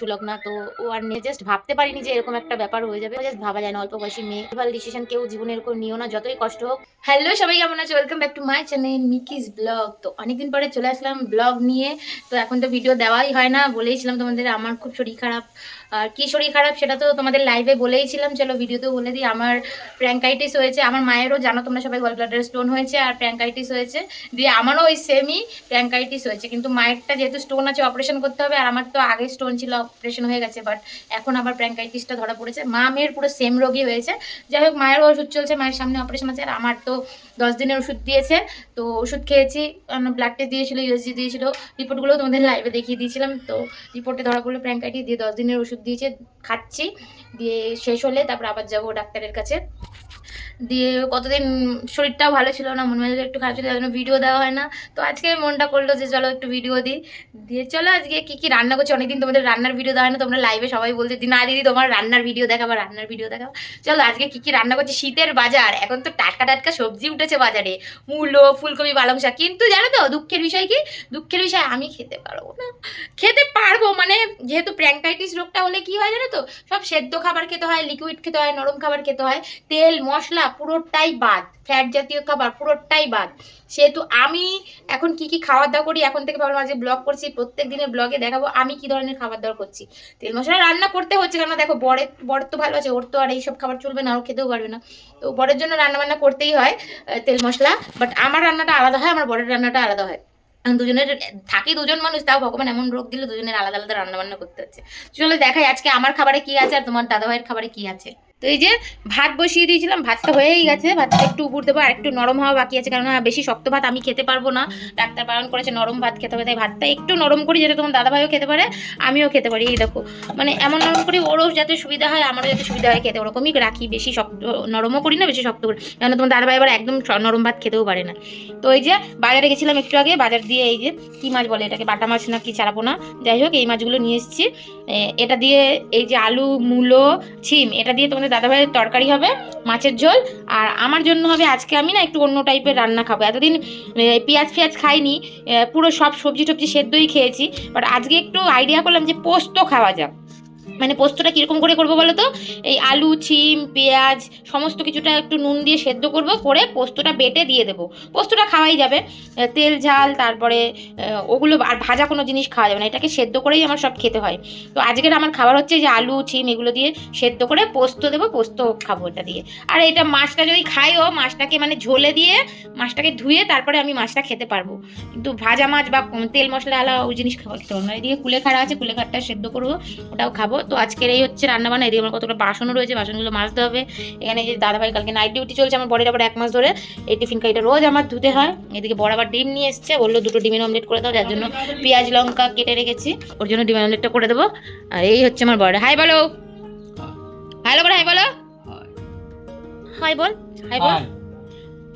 সুলগ না, তো ও আর নিয়ে জাস্ট ভাবতে পারিনি যে এরকম একটা ব্যাপার হয়ে যাবে। জাস্ট ভাবা যায় না, অল্প বয়সী মেয়ে। ভালো ডিসিশন কেউ জীবনে এরকম নিও না, যতই কষ্ট হোক। হ্যালো সবাই, কেমন আছে? Welcome back to my channel মিকিস blog তো অনেকদিন পরে চলে আসলাম ব্লগ নিয়ে। তো এখন তো ভিডিও দেওয়াই হয় না, বলেইছিলাম তোমাদের, আমার খুব শরীর খারাপ। আর কি শরীর খারাপ সেটা তো তোমাদের লাইভে বলেইছিলাম। চলো ভিডিওতেও বলে দিই, আমার প্র্যাঙ্কাইটিস হয়েছে, আমার মায়েরও জানো তোমরা সবাই গল ব্লাডার স্টোন হয়েছে আর প্র্যাঙ্কাইটিস হয়েছে। দিয়ে আমারও ওই সেমই প্র্যাঙ্কাইটিস হয়েছে, কিন্তু মায়েরটা যেহেতু স্টোন আছে অপারেশন করতে হবে, আর আমার তো আগে স্টোন ছিল অপারেশন হয়ে গেছে বাট এখন আবার প্র্যাঙ্কাইটিসটা ধরা পড়েছে। মা মেয়ের পুরো সেম রোগী হয়েছে। যাই হোক, মায়েরও ওষুধ চলছে, মায়ের সামনে অপারেশন আছে, আর আমার তো দশ দিনের ওষুধ দিয়েছে। তো ওষুধ খেয়েছি ব্লাড টেস্ট দিয়েছিল ইউএসজি দিয়েছিল রিপোর্টগুলো তোমাদের লাইভে দেখিয়ে দিয়েছিলাম। তো রিপোর্টে ধরা পড়ল প্র্যাঙ্কাইটিস দিয়ে দশ দিনের ওষুধ দিয়েছে খাচ্ছি। দিয়ে শেষ হলে তারপর আবার যাব ডাক্তারের কাছে। দিয়ে কতদিন শরীরটাও ভালো ছিল না, মন মেজাজ একটু খারাপ ছিল জন্য ভিডিও দেওয়া হয় না। তো আজকে মনটা করল যে চলো একটু ভিডিও দিই। দিয়ে চলো আজকে কী কী রান্না করছি? অনেকদিন তোমাদের রান্নার ভিডিও দেওয়া হয় না, তোমরা লাইভে সবাই বলছে না দিদি, তোমার রান্নার ভিডিও দেখাবো, রান্নার ভিডিও দেখাবো। চলো আজকে কী কী রান্না করছি? শীতের বাজার। এখন তো টাটকা টাটকা সবজি উঠেছে বাজারে। মূলো, ফুলকপি, পালং শাক। কিন্তু জানো তো, দুঃখের বিষয় কি? দুঃখের বিষয় আমি খেতে পারব না। খেতে পারব মানে যেহেতু প্র্যাঙ্কাইটিস রোগটা হলে কি হয় জানো তো? সব সেদ্ধ খাবার খেতে হয় লিকুইড খেতে হয়, নরম খাবার খেতে হয়। তেল, মশলা পুরোটাই বাদ ফ্যাট জাতীয় খাবার পুরোটাই বাদ। সেহেতু আমি এখন কি কি খাওয়ার দাওয়া করি, এখন থেকে ভাবলাম আজকে ব্লগ করছি, প্রত্যেক দিনের ব্লগে দেখাবো আমি কি ধরনের খাবার দাওয়া করছি। তেল, মশলা রান্না করতে হচ্ছে কেন দেখো বরের বরের তো ভালো আছে, ওর তো আর এইসব খাবার চলবে না, ও খেতেও পারবে না। তো বরের জন্য রান্না বান্না করতেই হয় তেল, মশলা বাট আমার রান্নাটা আলাদা হয়, আমার বরের রান্নাটা আলাদা হয়। দুজনের, থাকি দুজন মানুষ, তাও ভগবান এমন রোগ দিলে দুজনের আলাদা আলাদা রান্নাবান্না করতে হচ্ছে। চলো দেখাই আজকে আমার খাবারে কি আছে আর তোমার দাদাভাইয়ের খাবারে কি আছে। তো এই যে ভাত বসিয়ে দিয়েছিলাম, ভাতটা হয়েই গেছে। ভাতটা একটু উপর দেবো, আর একটু নরম হওয়া বাকি আছে, কেননা বেশি শক্ত ভাত আমি খেতে পারব না। ডাক্তার বারণ করেছে নরম ভাত খেতে হবে, তাই ভাতটা একটু নরম করি যাতে তোমার দাদা ভাইও খেতে পারে, আমিও খেতে পারি। এই দেখো মানে এমন নরম করি, ওরও যাতে সুবিধা হয়, আমারও যাতে সুবিধা হয় খেতে, ওরকমই রাখি, বেশি শক্ত, নরমও করি না, বেশি শক্ত করি কারণ তোমার দাদা ভাই আবার একদম নরম ভাত খেতেও পারে না। তো এই যে বাজারে গেছিলাম একটু আগে, বাজার দিয়ে এই যে কি মাছ বলে এটাকে, বাটা মাছ না কি চারাপো না, যাই হোক, এই মাছগুলো নিয়ে এসেছি। এটা দিয়ে এই যে আলু, মূলো, ছিম, এটা দিয়ে তোমাদের দাদাভাইয়ের তরকারি হবে, মাছের ঝোল, আর আমার জন্য হবে আজকে আমি না একটু অন্য টাইপের রান্না খাব। এতদিন পেঁয়াজ ফেয়াজ খাইনি পুরো সব সবজি টবজি সেদ্ধই খেয়েছি বাট আজকে একটু আইডিয়া করলাম যে পোস্ত খাওয়া যাক। মানে পোস্তটা কীরকম করে করব বলো তো? এই আলু, ছিম, পেঁয়াজ, সমস্ত কিছুটা একটু নুন দিয়ে সেদ্ধ করব, করে পোস্তটা বেটে দিয়ে দেবো। পোস্তটা খাওয়াই যাবে। তেল, ঝাল, তারপরে ওগুলো আর ভাজা কোনো জিনিস খাওয়া যাবে না। এটাকে সেদ্ধ করেই আমার সব খেতে হয়। তো আজকের আমার খাবার হচ্ছে যে আলু, ছিম এগুলো দিয়ে সেদ্ধ করে পোস্ত দেবো, পোস্ত খাব এটা দিয়ে। আর এটা মাছটা যদি খাইও, মাছটাকে মানে ঝোলে দিয়ে মাছটাকে ধুয়ে তারপরে আমি মাছটা খেতে পারব। কিন্তু ভাজা মাছ বা তেল মশলা আলা ওই জিনিস খাওয়া খেতে পারব না। এদিকে কুলেখাড়া আছে, কুলেখাড়টা সেদ্ধ করব, ওটাও খাব। তো আজকের এই হচ্ছে রান্না বান্না এদিকে আমার কতগুলো বাসনও রয়েছে বাসনগুলো মাজতে হবে। এখানে যে দাদাভাই কালকে নাইট ডিউটি চলছে আমার বরের আবার এক মাস ধরে এই টিফিন কারিটা রোজ আমার ধুতে হয়। এদিকে বড় আবার ডিম নিয়ে এসছে বলল দুটো ডিমের অমলেট করে দাও যার জন্য পেঁয়াজ লঙ্কা কেটে রেখেছি ওর জন্য ডিমের অমলেটটা করে দেবো। আর এই হচ্ছে আমার বড় হাই বলো। হ্যালো করে হাই বলো। হাই বল। হাই বল।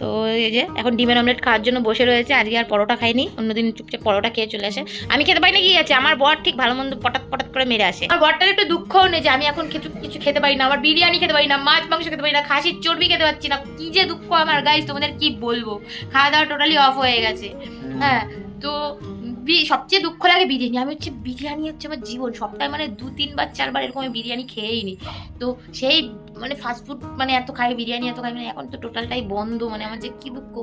তো এই যে এখন ডিমের অমলেট খাওয়ার জন্য বসে রয়েছে। আজকে আর পরোটা খাইনি অন্যদিন চুপচাপ পরোটা খেয়ে চলে আসে। আমি খেতে পারি না কি আছে? আমার বর ঠিক ভালো মন্দ পটাত পটাত করে মেরে আসে। আমার বরটার একটু দুঃখও নেই যে আমি এখন কিছু কিছু খেতে পারি না। আমার বিরিয়ানি খেতে পারি না মাছ মাংস খেতে পারি না খাসির চর্বি খেতে পারছি না। কি যে দুঃখ আমার গাইজ তোমাদের কি বলব? খাওয়া দাওয়া টোটালি অফ হয়ে গেছে। হ্যাঁ তো বি- সবচেয়ে দুঃখ লাগে বিরিয়ানি। আমি হচ্ছে বিরিয়ানি হচ্ছে আমার জীবন। সপ্তাহে মানে দু তিনবার চারবার এরকম আমি বিরিয়ানি খেয়েই নি। তো সেই মানে ফাস্টফুড মানে এত খাই বিরিয়ানি এত খাই মানে এখন তো টোটালটাই বন্ধ মানে আমার যে কি দুঃখ।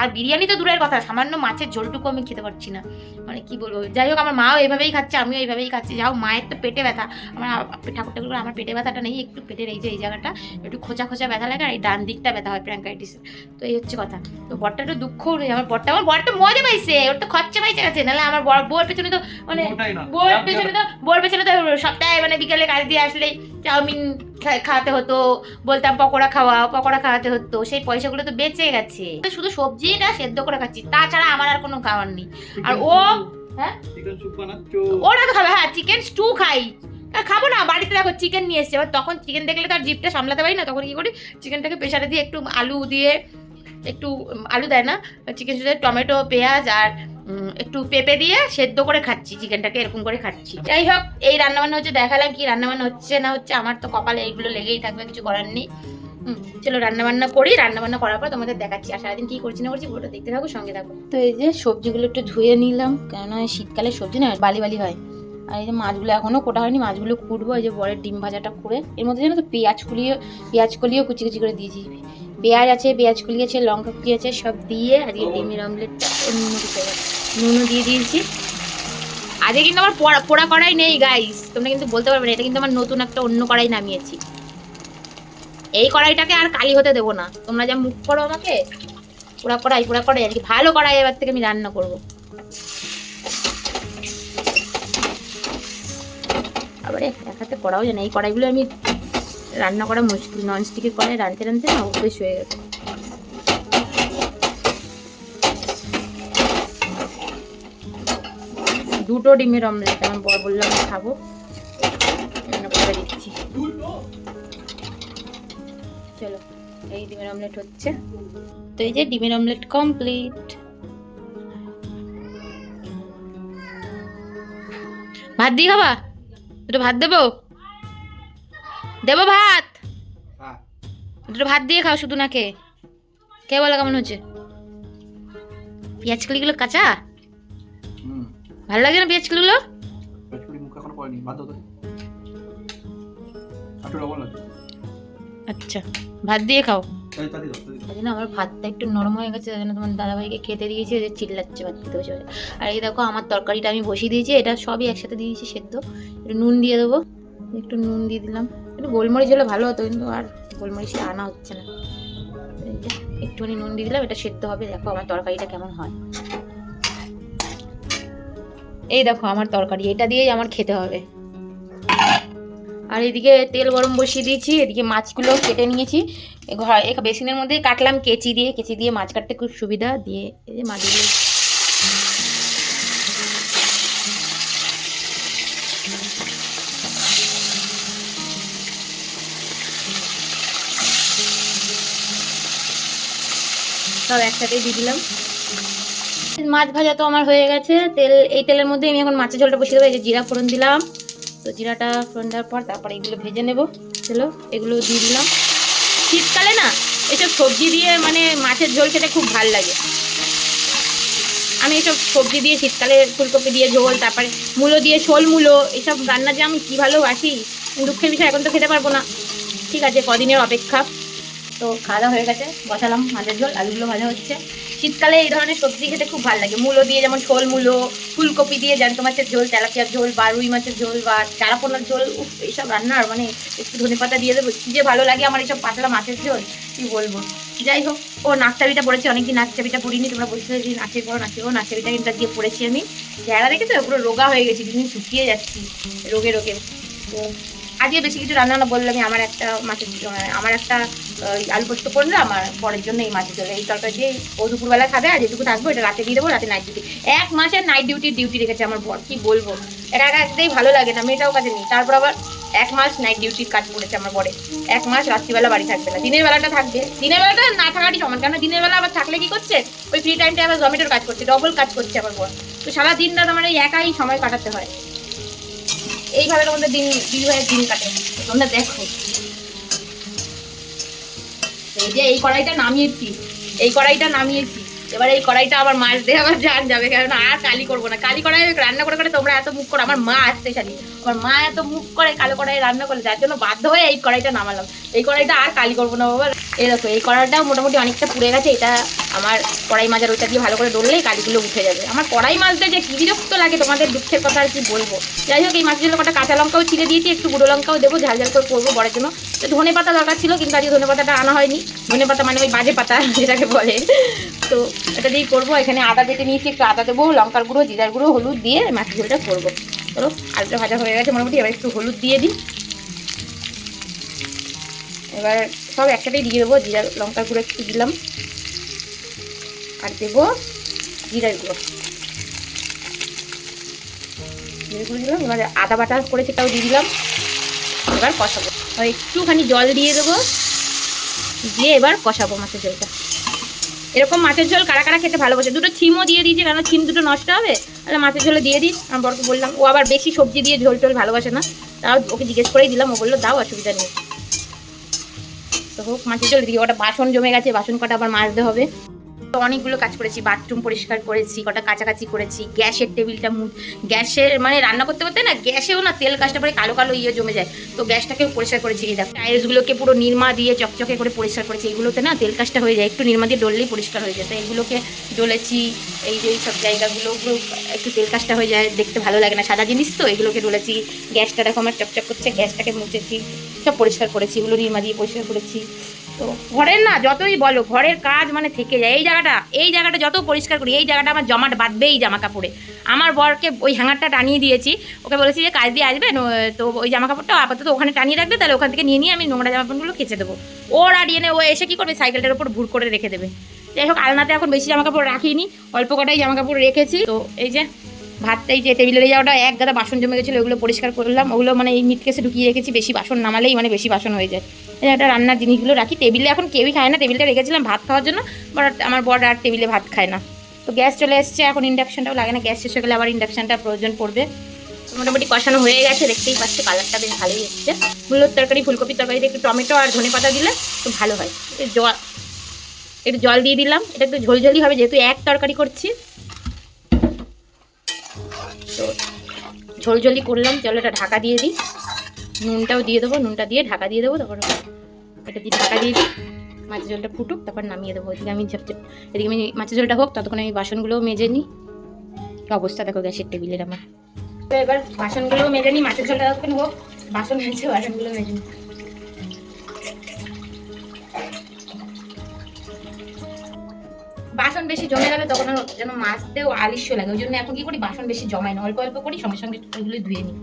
আর বিরিয়ানি তো দূরের কথা সামান্য মাছের ঝোলটুকু আমি খেতে পারছি না। মানে কি বলব যাই হোক আমার মাও এইভাবেই খাচ্ছে আমিও এইভাবেই খাচ্ছি। যাও মায়ের তো পেটে ব্যথা। আমার ঠাকুর ঠাকুর করে আমার পেটে ব্যথাটা নেই একটু পেটের এই যে এই জায়গাটা। একটু খোঁচা খোঁচা ব্যথা লাগে আর এই ডান দিকটা ব্যথা হয় প্র্যাঙ্কাইটিসের তো এই হচ্ছে কথা। তো বরটা একটু দুঃখও নেই আমার বরটা আমার বরটা মজা পাইছে ওর তো খরচা পাইছে গেছে নাহলে আমার বর বউর পেছনে তো মানে বউর পেছনে তো বউর পেছনে তো সপ্তাহে মানে বিকেলে কাজ দিয়ে আসলেই চাউমিন খাওয়াতে হতো বলতাম পকোড়া খাওয়া পকোড়া খাওয়াতে হতো সেই পয়সাগুলো তো বেঁচে গেছে। শুধু সবজিটা সেদ্ধ করে খাচ্ছি তাছাড়া আমার আর কোনো খাওয়ার নেই। আর ও হ্যাঁ? ওরা তো খাবে হ্যাঁ চিকেন স্টু খাই। খাব না বাড়িতে দেখো চিকেন নিয়ে এসছে। এবার তখন চিকেন দেখলে তো আর জিপটা সামলাতে পারি না তখন কি করি? চিকেনটাকে প্রেশারে দিয়ে একটু আলু দিয়ে একটু আলু দেয় না চিকেন সাথে টমেটো, পেঁয়াজ আর একটু পেঁপে দিয়ে সেদ্ধ করে খাচ্ছি চিকেনটাকে এরকম করে খাচ্ছি। যাই হোক, এই রান্নাবান্না হচ্ছে দেখালাম কি রান্নাবান্না হচ্ছে না হচ্ছে, আমার তো কপালে এইগুলো লেগেই থাকবে, কিছু করার নেই। চলো রান্নাবান্না করি, রান্নাবান্না করার পর তোমাদের দেখাচ্ছি, আর সারাদিন কী করছি না করছি পুরোটা দেখতে থাকো, সঙ্গে থাকো। তো এই যে সবজিগুলো একটু ধুয়ে নিলাম, কেননা শীতকালে সবজি না বালি বালি হয়। আর এই যে মাছগুলো এখনও কোটা হয়নি, মাছগুলো কুটবো, এই যে বরের ডিম ভাজাটা করে। এর মধ্যে জানো তো পেঁয়াজ কুলিয়ে, পেঁয়াজ কলিও কুচি কুচি করে দিয়েছি। পেঁয়াজ আছে, পেঁয়াজ কুলি আছে লঙ্কা কুচি আছে সব দিয়ে আজকে ডিমের অমলেটটা নুন নুনও দিয়ে দিয়েছি। আজকে কিন্তু আমার পোড়া পোড়া কড়াই নেই গাইস তোমরা কিন্তু বলতে পারবে না, এটা কিন্তু আমার নতুন একটা অন্য কড়াই নামিয়েছি। এই কড়াইটাকে আর কালি হতে দেবো না। তোমরা যা মুখ করো আমাকে, পোড়া কড়াই পোড়া কড়াই আর কি ভালো কড়াই এবার থেকে আমি রান্না করব। আবার, এক হাতে করাও জানে এই কড়াইগুলো আমি রান্না করা মুশকিল নন স্টিকের কড়াই রাঁধতে রাঁধতে না অভ্যেস হয়ে গেছে। দুটো ডিমের অমলেট আমার বর বললাম আমি খাব করে দিচ্ছি। চলো, এই ডিমের অমলেট হচ্ছে। তো এই যে ডিমের অমলেট কমপ্লিট ভাত দিয়ে খাবা? দুটো ভাত দেবো? দেবো ভাত। হ্যাঁ। দুটো ভাত দিয়ে খাও শুধু না খেয়ে। কে বলো কেমন হচ্ছে? পেঁয়াজ কলিগুলো কাঁচা ভালো লাগে না পেঁয়াজ কলিগুলো আচ্ছা ভাত দিয়ে খাও। আমার ভাতটা একটু নরম হয়ে গেছে তাই জন্য তোমার দাদাভাইকে খেতে দিয়েছি যে চিল্লাচ্ছে ভাত খেতে বসে। আর এই দেখো আমার তরকারিটা আমি বসিয়ে দিয়েছি এটা সবই একসাথে দিয়েছি সেদ্ধ। একটু নুন দিয়ে দেবো একটু নুন দিয়ে দিলাম। একটু গোলমরিচ হলে ভালো হতো, কিন্তু আর গোলমরিচটা আনা হচ্ছে না। একটুখানি নুন দিয়ে দিলাম, এটা সেদ্ধ হবে। দেখো আমার তরকারিটা কেমন হয়। এই দেখো আমার তরকারি, এটা দিয়েই আমার খেতে হবে। আর এদিকে তেল গরম বসিয়ে দিয়েছি, এদিকে মাছগুলো কেটে নিয়েছি। ঘর বেসিনের মধ্যে কাটলাম কেচি দিয়ে। কেচি দিয়ে মাছ কাটতে খুব সুবিধা। দিয়ে এই যে মাছগুলো সব একসাথেই দিয়ে দিলাম। মাছ ভাজা তো আমার হয়ে গেছে। তেল, এই তেলের মধ্যে আমি এখন মাছের ঝোলটা বসিয়ে দেবো। এই যে জিরা ফোড়ন দিলাম। তো জিরাটা ফোড়ন দেওয়ার পর তারপরে এগুলো ভেজে নেব। চলো, এগুলো দিয়ে দিলাম। শীতকালে না, এসব সবজি দিয়ে মানে মাছের ঝোল খেতে খুব ভালো লাগে। আমি এসব সবজি দিয়ে শীতকালে ফুলকপি দিয়ে ঝোল, তারপরে মূলো দিয়ে শোল মূলো, এসব রান্না যে আমি কী ভালোবাসি। দুঃখের বিষয়, এখন তো খেতে পারব না। ঠিক আছে, কদিনের অপেক্ষা। তো খাওয়া হয়ে গেছে, বসালাম মাছের ঝোল, আলুগুলো ভাজা হচ্ছে। শীতকালে এই ধরনের সবজি খেতে খুব ভালো লাগে। মূলো দিয়ে যেমন ঝোল মূলো, ফুলকপি দিয়ে জ্যান্ত মাছের ঝোল, তেলাপিয়ার ঝোল বা রুই মাছের ঝোল বা চারাপোনার ঝোল এইসব রান্নার মানে একটু ধনে পাতা দিয়ে দেবো। যে ভালো লাগে আমার এইসব পাতলা মাছের ঝোল, কি বলব। যাই হোক, ও নাকচাবিটা পড়েছি, অনেকদিন নাকচাবিটা পড়িনি, তোমরা বলছো যে নাচের পর নাচের পর নাকচাবিটা কিন্তু দিয়ে পড়েছি আমি। চেহারা দেখে তো পুরো রোগা হয়ে গেছি, দিন শুকিয়ে যাচ্ছি, রোগে রোগে। তো আজকে বেশি কিছু রান্না না বললাম আমার একটা মাছের মানে আমার একটা আলু পোস্ত করলে আমার পরের জন্য এই মাছের ঝোল। এই তরকারি দিয়ে ও দুপুরবেলা খাবে, আর যেটুকু থাকব এটা রাতে দিয়ে দেবো, রাতে নাইট ডিউটি এক মাসের নাইট ডিউটির ডিউটি রেখেছে আমার বর, কি বলব? একা একা একটাই ভালো লাগে না, মেয়েটাও কাজে নেই। তারপর আবার এক মাস নাইট ডিউটির কাজ করেছে আমার বরে। এক মাস রাত্রিবেলা বাড়ি থাকবে না, দিনের বেলাটা থাকবে। দিনের বেলাটা না থাকারই সমান কেন দিনের বেলা আবার থাকলে কি করছে? ওই ফ্রি টাইমটা আবার জমেটোর কাজ করছে ডবল কাজ করছে আমার বর। তো সারা দিন রাত আমার একাই সময় কাটাতে হয়। এইভাবে তোমাদের দিন দিদিভাইয়ের দিন কাটে। তোমরা দেখো। এই যে এই কড়াইটা নামিয়েছি। এই কড়াইটা নামিয়েছি। এবার এই কড়াইটা আবার মাছ দিয়ে আবার জান যাবে কারণ আর কালি করব না। কালি কড়াই রান্না করে করে তোমরা এত মুখ করো, আমার মা আসতে জানি আমার মা এত মুখ করে কালো কড়াই রান্না করে যার জন্য বাধ্য হয়ে এই কড়াইটা নামালাম। এই কড়াইটা আর কালি করব না বাবা। দেখো, এই কড়াইটাও মোটামুটি অনেকটা পুড়ে গেছে, এটা আমার কড়াই মাজার ওইটা দিয়ে ভালো করে ডললেই কালিগুলো উঠে যাবে। আমার কড়াই মাছটা যে কি বিরক্ত লাগে তোমাদের দুঃখের কথা আর কি বলব। যাই হোক, এই মাছের জন্য কটা কাঁচা লঙ্কাও ছিঁড়ে দিয়েছি, একটু গুঁড়ো লঙ্কাও দেবো, ঝাল ঝাল করে করব বড়ের জন্য। তো ধনে পাতা দরকার ছিল, কিন্তু আজকে ধনে পাতাটা আনা হয়নি। ধনে পাতা মানে ওই বাজে পাতা, যেটাকে বলে। তো এটা দিয়ে করব। এখানে আদা বেটে নিয়েছি, একটু আদা দেবো, লঙ্কার গুঁড়ো, জিরার গুঁড়ো, হলুদ দিয়ে মাছের ঝোলটা করব। চলো, আলুটা ভাজা হয়ে গেছে মোটামুটি, এবার একটু হলুদ দিয়ে দিই। এবার সব একসাথেই দিয়ে দেবো জিরা লঙ্কার গুঁড়ো একটু দিলাম। আর দেবো জিরার গুঁড়ো। গুঁড়ো দিলাম, এবার আদা বাটা করে সেটাও দিয়ে দিলাম। এবার কষাবো। একটুখানি জল দিয়ে দেবো, দিয়ে এবার কষাবো মাছের ঝোলটা। এরকম মাছের ঝোল কারা কারা খেতে ভালোবাসে? দুটো ছিমও দিয়ে দিয়েছি, কেন ছিম দুটো নষ্ট হবে? তাহলে মাছের ঝোলে দিয়ে দিই আমার বরকে বললাম, ও আবার বেশি সবজি দিয়ে ঝোল টোল ভালোবাসে না। তাও ওকে জিজ্ঞেস করেই দিলাম, ও বলল, দাও, অসুবিধা নেই। তো হোক, মাছের ঝোল দিয়ে, ওটা বাসন জমে গেছে, বাসন কটা আবার মাজতে হবে। অনেকগুলো কাজ করেছি বাথরুম পরিষ্কার করেছি, কটা কাছাকাছি করেছি, গ্যাসের টেবিলটা গ্যাসের মানে রান্না করতে করতে না গ্যাসেও না তেল কাজটা পরে কালো কালো ইয়ে জমে যায়। তো গ্যাসটাকেও পরিষ্কার করেছি, এই দেখো টাইলসগুলোকে পুরো নির্মা দিয়ে চকচকে করে পরিষ্কার করেছি এগুলোতে না তেল কাজটা হয়ে যায়, একটু নির্মা দিয়ে ডললেই পরিষ্কার হয়ে যায়। তো এগুলোকে ডলেছি, এই যে সব জায়গাগুলো একটু তেল কাজটা হয়ে যায়, দেখতে ভালো লাগে না, সাদা জিনিস তো এগুলোকে ডলেছি, গ্যাসটা দেখো আমার চকচক করছে, গ্যাসটাকে মুছেছি, সব পরিষ্কার করেছি, এগুলো নির্মা দিয়ে পরিষ্কার করেছি। তো ঘরের না যতই বলো, ঘরের কাজ মানে থেকে যায়। এই জায়গাটা এই জায়গাটা যত পরিষ্কার করি, এই জায়গাটা আমার জমাট বাঁধবেই জামা কাপড়ে আমার বরকে ওই হ্যাঙ্গারটা টানিয়ে দিয়েছি। ওকে বলেছি যে কাজ দিয়ে আসবে তো ওই জামা কাপড়টা আপাতত ওখানে টানিয়ে রাখবে, তাহলে ওখান থেকে নিয়ে নিয়ে আমি নোংরা জামা কাপড়গুলো কেচে দেবো। ওর আর এনে ও এসে কী করবে? সাইকেলটার উপর ভুর করে রেখে দেবে। যাই হোক, আলনাতে এখন বেশি জামা কাপড় রাখিনি, অল্প কটাই জামা কাপড় রেখেছি। তো এই যে ভাতটা এই যে টেবিলের এই জায়গাটা এক গাদা বাসন জমে গেছিল, ওগুলো পরিষ্কার করলাম। ওগুলো মানে এই মিট কেসে ঢুকিয়ে রেখেছি, বেশি বাসন নামালেই মানে বেশি বাসন হয়ে যায়। একটা রান্নার জিনিসগুলো রাখি। টেবিলে এখন কেউই খায় না। টেবিলটা রেখেছিলাম ভাত খাওয়ার জন্য বাট আমার বড় আর টেবিলে ভাত খায় না। তো গ্যাস চলে এসছে, এখন ইন্ডাকশানটাও লাগে না। গ্যাস শেষ হয়ে গেলে আবার ইন্ডাকশানটা প্রয়োজন পড়বে। মোটামুটি কষানো হয়ে গেছে, দেখতেই পাচ্ছি কালারটা বেশ ভালোই এসছে। মূলোর তরকারি, ফুলকপির তরকারিতে একটু টমেটো আর ধনে পাতা দিলে তো ভালো হয়। জল, একটু জল দিয়ে দিলাম। এটা একটু ঝোলঝলি হবে, যেহেতু এক তরকারি করছি। তো ঝোলঝোলি করলাম জলটা ঢাকা দিয়ে দিই। নুনটাও দিয়ে দেবো, নুনটা দিয়ে ঢাকা দিয়ে দেবো তারপর এটা দিয়ে ঢাকা দিয়ে দিই। মাছের ঝোলটা ফুটুক তারপর নামিয়ে দেবো। ওইদিকে আমি এদিকে আমি মাছের ঝোলটা হোক, ততক্ষণ আমি বাসনগুলোও মেজে নিই। অবস্থা দেখো গ্যাসের টেবিলের আমার। তো এবার বাসনগুলোও মেজে নিই, মাছের ঝোলটা ততক্ষণ হোক, বাসন মেজে বাসনগুলো মেজে নিই। বাসন বেশি জমে গেলে তখন যেন মাছতেও আলিস্য লাগে। ওই জন্য এখন কি করি? বাসন বেশি জমাই না অল্প অল্প করি সঙ্গে সঙ্গে ওইগুলো ধুয়ে নিই।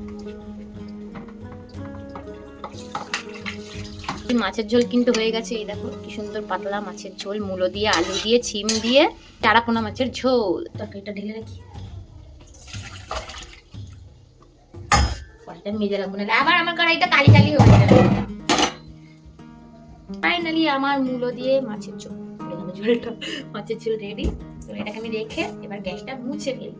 মাছের ঝোল কিন্তু হয়ে গেছে এই দেখো কি সুন্দর পাতলা মাছের ঝোল মূলো দিয়ে আলু দিয়ে ছিম দিয়ে চারাপোনা মাছের ঝোল। তরকারিটা ঢেলে রাখি। কড়াইটা মেজে রাখব না আবার আমার কড়াইটা কালি কালি হয়ে যাবে। ফাইনালি আমার মূলো দিয়ে মাছের ঝোল। ঝোলটা মাছের ঝোল রেডি তো এটাকে আমি রেখে এবার গ্যাসটা মুছে ফেলি।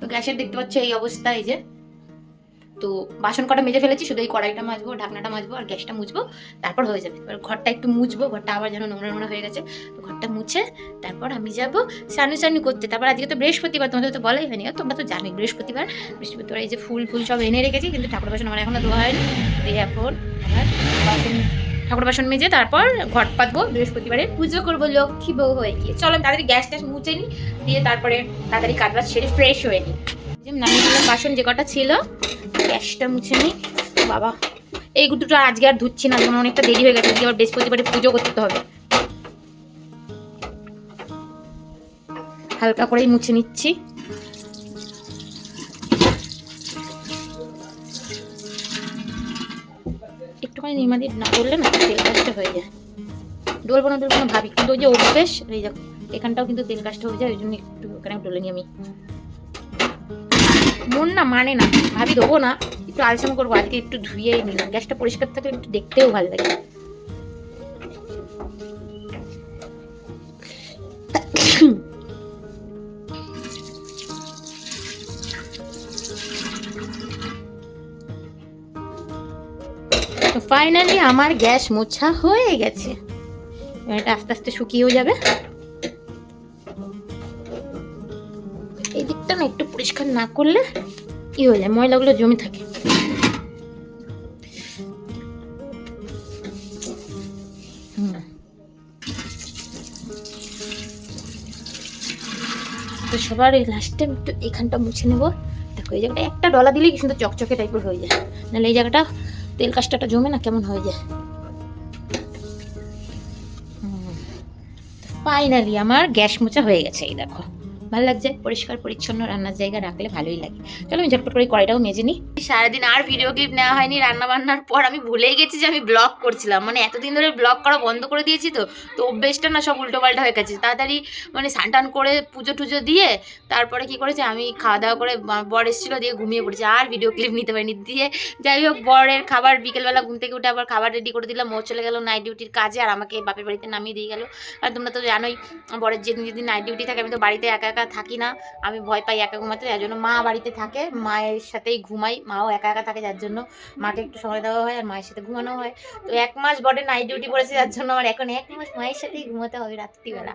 তো গ্যাসের দেখতে পাচ্ছ এই অবস্থা, এই যে। তো বাসন কটা মেজে ফেলেছি, শুধু এই কড়াইটা মাজবো, ঢাকনাটা মাজবো আর গ্যাসটা মুছবো, তারপর হয়ে যাবে। এবার ঘরটা একটু মুছবো, ঘরটা আবার যেন নোংরা নোংরা হয়ে গেছে। তো ঘরটা মুছে তারপর আমি যাব সানু সানু করতে। তারপর আজকে তো বৃহস্পতিবার, তোমাদের তো বলাই হয়নি। তোমরা তো জানি বৃহস্পতিবার। বৃহস্পতিবার এই যে ফুল ফুল সব এনে রেখেছি, কিন্তু ঠাকুর বাসন আমার এখনও ধোয়া হয়নি। এখন বাসন ঠাকুর বাসন মেজে তারপর ঘট পাতবো বৃহস্পতিবারে। পুজো করব, লক্ষ্মী বউ হয়ে গিয়ে। চলো আমি তাড়াতাড়ি গ্যাস ট্যাস মুছে নিই, দিয়ে তারপরে তাড়াতাড়ি কাজ বাজ সেরে ফ্রেশ হয়ে নিই। যে নামিয়ে বাসন যে কটা ছিল, গ্যাসটা মুছে নিই। বাবা, এই গুটুটা আজকে আর ধুচ্ছি না, যেমন অনেকটা দেরি হয়ে গেছে আবার বৃহস্পতিবারে পুজো করতে হবে। হালকা করেই মুছে নিচ্ছি। একটুখানি নিমাদি না করলে না তেল কাজটা হয়ে যায়। ডলবো না ডলবো ভাবি, কিন্তু ওই যে অভ্যেস, এই দেখো, এখানটাও কিন্তু তেল কাজটা হয়ে যায়, ওই জন্য একটু ওখানে ডলে নিই আমি। মন না মানে না, ভাবি দেবো না, একটু আলোচনা করব, আজকে একটু ধুয়েই নিলাম। গ্যাসটা পরিষ্কার থাকলে একটু দেখতেও ভালো লাগে। ফাইনালি আমার গ্যাস মোছা হয়ে গেছে। এটা আস্তে আস্তে শুকিয়েও যাবে। এই দিকটা না একটু পরিষ্কার না করলে কি হয়ে যায়? ময়লাগুলো জমে থাকে। তো সবার এই লাস্টে একটু এখানটা মুছে নেব। দেখো, এই জায়গাটা একটা ডলা দিলেই কিন্তু চকচকে টাইপের হয়ে যায়। নাহলে এই জায়গাটা তেল কাজটা জমে না, কেমন হয়ে যায়? ফাইনালি আমার গ্যাস মোচা হয়ে গেছে, এই দেখো। ভালো লাগছে, পরিষ্কার, পরিচ্ছন্ন রান্নার জায়গা রাখলে ভালোই লাগে। চলো আমি ঝটপট করে কড়াইটাও মেজে নিই। সারাদিন আর ভিডিও ক্লিপ নেওয়া হয়নি রান্না বান্নার পর আমি ভুলেই গেছি যে আমি ব্লগ করছিলাম। মানে এতদিন ধরে ব্লগ করা বন্ধ করে দিয়েছি তো তো অভ্যেসটা না সব উল্টোপাল্টা হয়ে গেছে। তাড়াতাড়ি মানে স্নান করে পুজো টুজো দিয়ে, তারপরে কি করেছে, আমি খাওয়া দাওয়া করে বর এসেছিল দিয়ে ঘুমিয়ে পড়েছি। আর ভিডিও ক্লিপ নিতে পারিনি। দিয়ে যাই হোক, বরের খাবার, বিকেলবেলা ঘুম থেকে উঠে আবার খাবার রেডি করে দিলাম। ও চলে গেল নাইট ডিউটির কাজে আর আমাকে বাপের বাড়িতে নামিয়ে দিয়ে গেল। আর তোমরা তো জানোই, বরের যেদিন যেদিন নাইট ডিউটি থাকে, আমি তো বাড়িতে একা একা একা থাকি না, আমি ভয় পাই একা ঘুমাতে, যার জন্য মা বাড়িতে থাকে, মায়ের সাথেই ঘুমাই, মাও একা একা থাকে, যার জন্য মাকে একটু সময় দেওয়া হয় আর মায়ের সাথে ঘুমানো হয়। তো এক মাস বডে নাইট ডিউটি পড়েছে, যার জন্য আমার এখন এক মাস মায়ের সাথেই ঘুমাতে হবে রাত্রিবেলা।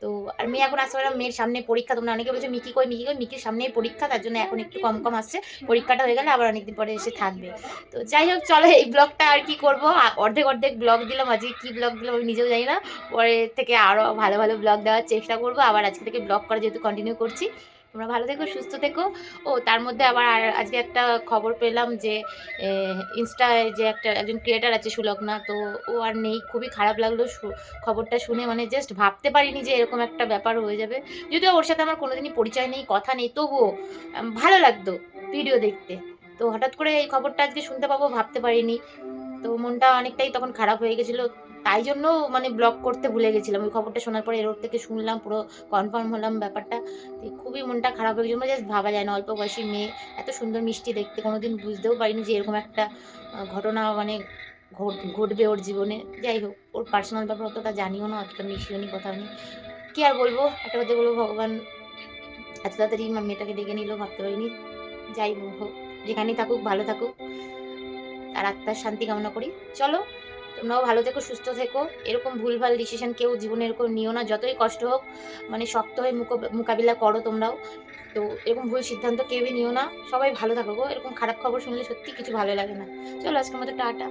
তো আর মেয়ে এখন আসতে পারলাম মেয়ের সামনে পরীক্ষা, তোমরা অনেকে বলছো মিকি কই মিকি কই, মিকির সামনেই পরীক্ষা, তার জন্য এখন একটু কম কম আসছে, পরীক্ষাটা হয়ে গেলে আবার অনেকদিন পরে এসে থাকবে। তো যাই হোক, চলো এই ব্লগটা আর কি করব? অর্ধেক অর্ধেক ব্লগ দিলাম, আজকে কি ব্লগ দিলাম আমি নিজেও জানি না, পরে থেকে আরও ভালো ভালো ব্লগ দেওয়ার চেষ্টা করব, আবার আজকে থেকে ব্লগ করা যেহেতু কন্টিনিউ করছি। তোমরা ভালো থেকো, সুস্থ থেকো। ও, তার মধ্যে আবার আর আজকে একটা খবর পেলাম যে ইনস্টায় যে একটা একজন ক্রিয়েটার আছে সুলগ্না, তো ও আর নেই। খুবই খারাপ লাগল খবরটা শুনে। মানে জাস্ট ভাবতে পারিনি যে এরকম একটা ব্যাপার হয়ে যাবে। যদিও ওর সাথে আমার কোনোদিনই পরিচয় নেই, কথা নেই, তবুও ভালো লাগতো ভিডিও দেখতে। তো হঠাৎ করে এই খবরটা আজকে শুনতে পাবো, ভাবতে পারিনি। তো মনটা অনেকটাই তখন খারাপ হয়ে গেছিল। তাই জন্য মানে ব্লগ করতে ভুলে গেছিলাম। ওই খবরটা শোনার পরে এর থেকে শুনলাম, পুরো কনফার্ম হলাম ব্যাপারটা। খুবই মনটা খারাপ হয়ে গেছিল। জাস্ট ভাবা যায় না, অল্প বয়সী মেয়ে, এত সুন্দর মিষ্টি দেখতে, কোনোদিন বুঝতেও পারিনি যে এরকম একটা ঘটনা মানে ঘট- ঘটবে ওর জীবনে। যাই হোক, ওর পার্সোনাল ব্যাপার অতটা জানিও না, অতটা মিশিও নি কথা নেই। কি আর বলব? একটা কথা বলব, ভগবান এত তাড়াতাড়ি মেয়েটাকে ডেকে নিল, ভাবতে পারিনি। যাই হোক, যেখানেই থাকুক, ভালো থাকুক। তার আত্মার শান্তি কামনা করি। চলো তোমরাও ভালো থেকো, সুস্থ থেকো। এরকম ভুলভাল ডিসিশন কেউ জীবনে এরকম নিও না, যতই কষ্ট হোক মানে শক্ত হয়ে মোকাবিলা করো তোমরাও। তো এরকম ভুল সিদ্ধান্ত কেউই নিও না, সবাই ভালো থাকো এরকম খারাপ খবর শুনলে সত্যি কিছু ভালো লাগে না। চলো আজকের মতো টাটা।